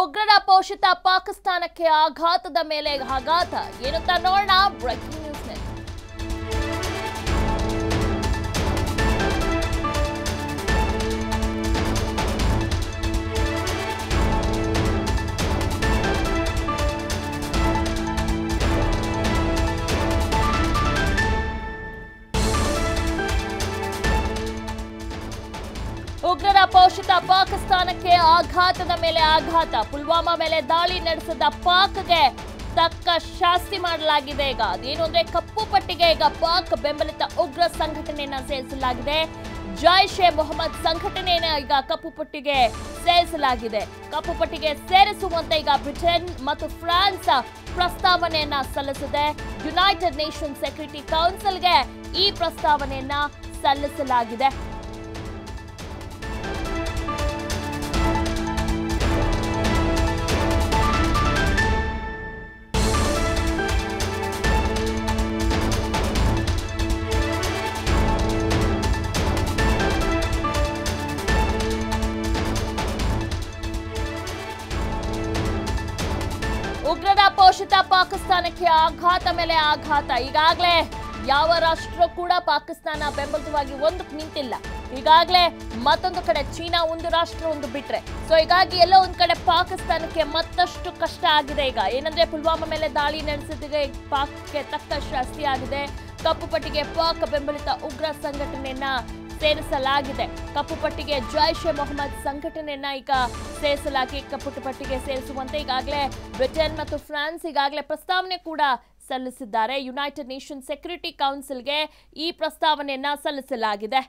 ಉಗ್ರರ ಪೋಷಿತ ಪಾಕಿಸ್ತಾನಕ್ಕೆ ಆಘಾತದ ಮೇಲೆ ಆಘಾತ. ಏನಂತ ನೋಡೋಣ. ಬ್ರೇಕಿಂಗ್ ಉಗ್ರರ ಪೋಷಿತ ಪಾಕಿಸ್ತಾನಕ್ಕೆ ಆಘಾತದ ಮೇಲೆ ಆಘಾತ. ಪುಲ್ವಾಮಾ ಮೇಲೆ ದಾಳಿ ನಡೆಸಿದ ಪಾಕ್ಗೆ ತಕ್ಕ ಶಾಸ್ತಿ ಮಾಡಲಾಗಿದೆ. ಈಗ ಅದೇನು ಅಂದ್ರೆ ಕಪ್ಪು ಪಟ್ಟಿಗೆ ಈಗ ಪಾಕ್ ಬೆಂಬಲಿತ ಉಗ್ರ ಸಂಘಟನೆಯನ್ನ ಸೇರಿಸಲಾಗಿದೆ. ಜೈಷ್ ಎ ಮೊಹಮ್ಮದ್ ಸಂಘಟನೆಯನ್ನ ಈಗ ಕಪ್ಪು ಪಟ್ಟಿಗೆ ಸೇರಿಸಲಾಗಿದೆ. ಕಪ್ಪು ಪಟ್ಟಿಗೆ ಸೇರಿಸುವಂತೆ ಈಗ ಬ್ರಿಟನ್ ಮತ್ತು ಫ್ರಾನ್ಸ್ ಪ್ರಸ್ತಾವನೆಯನ್ನ ಸಲ್ಲಿಸಿದೆ. ಯುನೈಟೆಡ್ ನೇಷನ್ ಸೆಕ್ಯೂರಿಟಿ ಕೌನ್ಸಿಲ್ಗೆ ಈ ಪ್ರಸ್ತಾವನೆಯನ್ನ ಸಲ್ಲಿಸಲಾಗಿದೆ. ಉಗ್ರರ ಪೋಷಿತ ಪಾಕಿಸ್ತಾನಕ್ಕೆ ಆಘಾತ ಮೇಲೆ ಆಘಾತ. ಈಗಾಗಲೇ ಯಾವ ರಾಷ್ಟ್ರ ಕೂಡ ಪಾಕಿಸ್ತಾನ ಬೆಂಬಲಿತವಾಗಿ ಒಂದಕ್ಕೆ ನಿಂತಿಲ್ಲ. ಈಗಾಗಲೇ ಮತ್ತೊಂದು ಕಡೆ ಚೀನಾ ಒಂದು ರಾಷ್ಟ್ರ ಒಂದು ಬಿಟ್ರೆ. ಸೊ ಹೀಗಾಗಿ ಎಲ್ಲೋ ಒಂದು ಕಡೆ ಪಾಕಿಸ್ತಾನಕ್ಕೆ ಮತ್ತಷ್ಟು ಕಷ್ಟ ಆಗಿದೆ ಈಗ. ಏನಂದ್ರೆ ಪುಲ್ವಾಮಾ ಮೇಲೆ ದಾಳಿ ನಡೆಸಿದ್ರೆ ಪಾಕ್ಗೆ ತಕ್ಕ ಶಾಸ್ತಿ ಆಗಿದೆ. ಕಪ್ಪು ಪಟ್ಟಿಗೆ ಪಾಕ್ ಬೆಂಬಲಿತ ಉಗ್ರ ಸಂಘಟನೆಯನ್ನ ಸೇರಿಸಲಾಗಿದೆ. ಕಪ್ಪು ಪಟ್ಟಿಗೆ ಜೈಷ್ ಎ ಮೊಹಮ್ಮದ್ ಸಂಘಟನೆಯನ್ನ ಈಗ ಸೇರಿಸಲಾಗಿ ಕಪ್ಪು ಪಟ್ಟಿಗೆ ಸೇರಿಸುವಂತೆ ಈಗಾಗಲೇ ಬ್ರಿಟನ್ ಮತ್ತು ಫ್ರಾನ್ಸ್ ಈಗಾಗಲೇ ಪ್ರಸ್ತಾವನೆ ಕೂಡ ಸಲ್ಲಿಸಿದ್ದಾರೆ. ಯುನೈಟೆಡ್ ನೇಷನ್ ಸೆಕ್ಯೂರಿಟಿ ಕೌನ್ಸಿಲ್ಗೆ ಈ ಪ್ರಸ್ತಾವನೆಯನ್ನ ಸಲ್ಲಿಸಲಾಗಿದೆ.